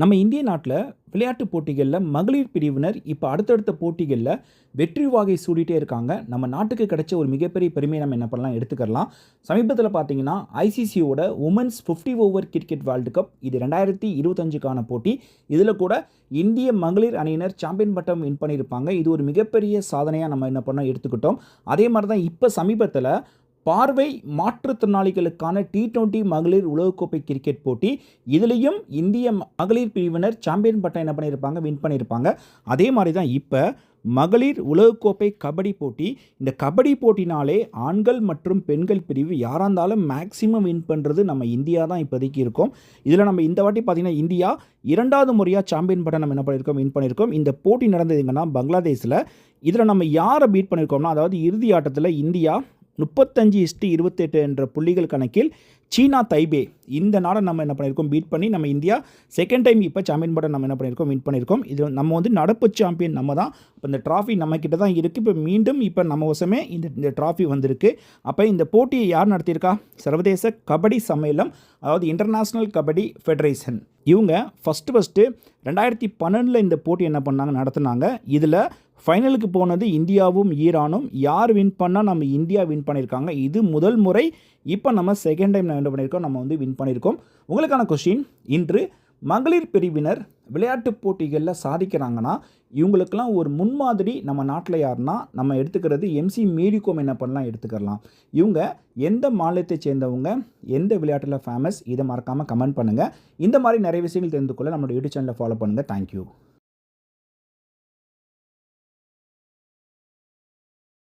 நம்ம இந்திய நாட்டில் விளையாட்டுப் போட்டிகளில் மகளிர் பிரிவினர் இப்போ அடுத்தடுத்த போட்டிகளில் வெற்றி வாகை சூடிட்டே இருக்காங்க. நம்ம நாட்டுக்கு கிடைச்ச ஒரு மிகப்பெரிய பெருமையை நம்ம என்ன பண்ணலாம் எடுத்துக்கலாம் சமீபத்தில் பார்த்தீங்கன்னா ஐசிசியோட women's fifty over cricket world cup இது ரெண்டாயிரத்தி இருபத்தஞ்சுக்கான போட்டி. இதில் கூட இந்திய மகளிர் அணியினர் சாம்பியன் பட்டம் வின் பண்ணியிருப்பாங்க. இது ஒரு மிகப்பெரிய சாதனையாக நம்ம என்ன பண்ணோம் எடுத்துக்கிட்டோம். அதே மாதிரி தான் இப்போ சமீபத்தில் பார்வை மாற்றுத்திறனாளிகளுக்கான டி டுவெண்ட்டி மகளிர் உலகக்கோப்பை கிரிக்கெட் போட்டி. இதுலேயும் இந்திய மகளிர் பிரிவினர் சாம்பியன் பட்டம் என்ன பண்ணியிருப்பாங்க? வின் பண்ணியிருப்பாங்க. அதே மாதிரி தான் இப்போ மகளிர் உலகக்கோப்பை கபடி போட்டி. இந்த கபடி போட்டினாலே ஆண்கள் மற்றும் பெண்கள் பிரிவு யாராக இருந்தாலும் மேக்ஸிமம் வின் பண்ணுறது நம்ம இந்தியா தான் இப்போதைக்கு இருக்கோம். இதில் நம்ம இந்த வாட்டி பார்த்திங்கன்னா இந்தியா இரண்டாவது முறையாக சாம்பியன் பட்டம் நம்ம என்ன பண்ணியிருக்கோம்? வின் பண்ணியிருக்கோம். இந்த போட்டி நடந்தது எங்கன்னா பங்களாதேஷில். இதில் நம்ம யாரை பீட் பண்ணியிருக்கோம்னா அதாவது இறுதி ஆட்டத்தில் இந்தியா முப்பத்தஞ்சு இஸ்டி இருபத்தெட்டு என்ற புள்ளிகள் கணக்கில் சீனா தைபே இந்த நாடை நம்ம என்ன பண்ணியிருக்கோம்? பீட் பண்ணி நம்ம இந்தியா செகண்ட் டைம் இப்போ சாம்பியன் பட்டம் நம்ம என்ன பண்ணியிருக்கோம்? வின் பண்ணியிருக்கோம். இது நம்ம வந்து நடப்பு சாம்பியன் நம்ம தான். இப்போ இந்த ட்ராஃபி நம்ம கிட்ட தான் இருக்குது இப்போ மீண்டும் இப்போ நம்ம வசமே இந்த இந்த ட்ராஃபி வந்திருக்கு. அப்போ இந்த போட்டியை யார் நடத்தியிருக்கா? சர்வதேச கபடி சம்மேளம் அதாவது இன்டர்நேஷ்னல் கபடி ஃபெடரேஷன் இவங்க ஃபஸ்ட்டு ஃபஸ்ட்டு ரெண்டாயிரத்தி பன்னெண்டில் இந்த போட்டி என்ன பண்ணாங்க? நடத்துனாங்க. இதில் ஃபைனலுக்கு போனது இந்தியாவும் ஈரானும். யார் வின் பண்ணால் நம்ம இந்தியா வின் பண்ணியிருக்காங்க இது முதல் முறை. இப்போ நம்ம செகண்ட் டைம் என்ன பண்ணியிருக்கோம் நம்ம வந்து வின் பண்ணியிருக்கோம் உங்களுக்கான கொஷின் இன்று மகளிர் பிரிவினர் விளையாட்டுப் போட்டிகளில் சாதிக்கிறாங்கன்னா இவங்களுக்கெல்லாம் ஒரு முன்மாதிரி நம்ம நாட்டில் யாருன்னா நம்ம எடுத்துக்கிறது எம்சி மேரிகோம் என்ன பண்ணலாம் எடுத்துக்கலாம். இவங்க எந்த மாநிலத்தை சேர்ந்தவங்க எந்த விளையாட்டில் ஃபேமஸ் இதை மறக்காமல் கமெண்ட் பண்ணுங்கள் இந்த மாதிரி நிறைய விஷயங்கள் தெரிந்து கொள்ள நம்மளோட யூடியூப் சேனலை ஃபாலோ பண்ணுங்கள் தேங்க்யூ